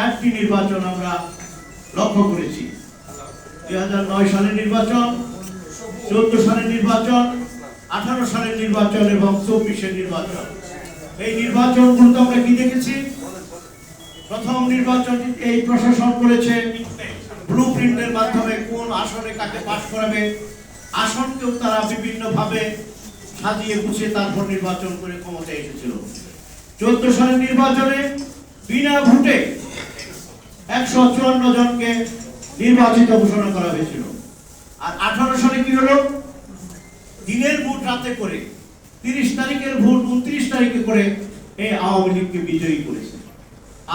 চারটি নির্বাচন আমরা লক্ষ্য করেছি। দুই হাজার নয় সালের নির্বাচন, চোদ্দ সালের নির্বাচন, আঠারো সালের নির্বাচন এবং চব্বিশের নির্বাচন। এই নির্বাচন নির্বাচনগুলোতে আমরা কি দেখেছি? প্রথম নির্বাচন এই প্রশাসন করেছে ব্লু প্রিন্টের মাধ্যমে কোন আসনে কাকে পাশ করাবে, আসনকেও তারা বিভিন্ন ভাবে সাজিয়ে গুছিয়ে তারপর নির্বাচন করে ক্ষমতায় এসেছিল। চোদ্দ সালের নির্বাচনে বিনা ভোটে একশো চুয়ান্ন জনকে নির্বাচিত ঘোষণা করা হয়েছিল। আর আঠারো সালে কি হলো? দিনের ভোট রাতে করে, তিরিশ তারিখের ভোট উনত্রিশ তারিখে করে এই আওয়ামী লীগকে বিজয়ী করেছে।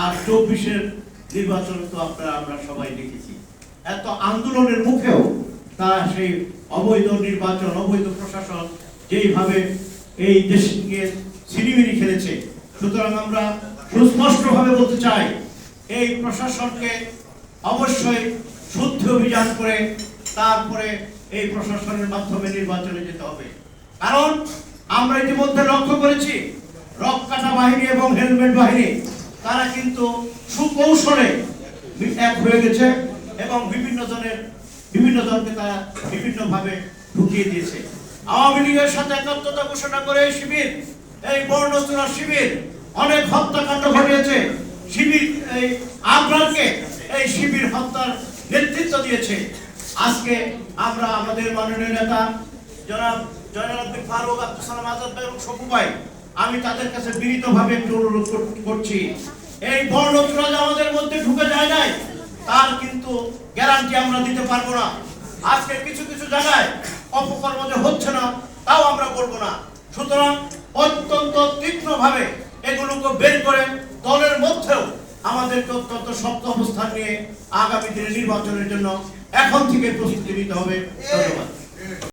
আর চব্বিশের নির্বাচন তো আপনারা, আমরা সবাই দেখেছি। এত আন্দোলনের মুখেও তারা সেই অবৈধ নির্বাচন, অবৈধ প্রশাসন যেইভাবে এই দেশকে সিনেমিনি খেলেছে। সুতরাং আমরা সুস্পষ্টভাবে বলতে চাই এই প্রশাসনকে অবশ্যই শুদ্ধ অভিযান করে তারপরে এই প্রশাসনের মাধ্যমে নির্বাচনে যেতে হবে। কারণ আমরা ইতিমধ্যে লক্ষ্য করেছি রক কাটা বাহিনী এবং হেলমেট বাহিনী, তারা কিন্তু সুকৌশলে এক হয়ে গেছে এবং বিভিন্ন জনের, বিভিন্ন জনকে তারা বিভিন্ন ভাবে ঢুকিয়ে দিয়েছে। আওয়ামী লীগের সাথে একাত্মতা ঘোষণা করে এই শিবির, এই বর্ণচূড়া শিবির, অনেক হত্যাকাণ্ড ঘটিয়েছে। শিবির এই এই শিবির হত্যার নেতৃত্ব দিয়েছে। আজকে আমরা আমাদের মাননীয় নেতা জনাব জয়নাল আব্দুল ফারুক, আব্দুল সালাম আজাদ ভাই এবং শকু ভাই, আমি তাদের কাছে বিনীতভাবে একটু অনুরোধ করছি। এই আমাদের মধ্যে ঢুকে যায় নাই, তার কিন্তু গ্যারান্টি আমরা দিতে পারব না। আজকে কিছু কিছু জায়গায় অপকর্ম যে হচ্ছে না, তাও আমরা করব না। সুতরাং অত্যন্ত তীক্ষ্ণভাবে এগুলোকে বের করে দলের মধ্যেও আমাদেরকে অত্যন্ত শক্ত অবস্থান নিয়ে আগামী দিনে নির্বাচনের জন্য এখন থেকে প্রস্তুতি নিতে হবে। ধন্যবাদ।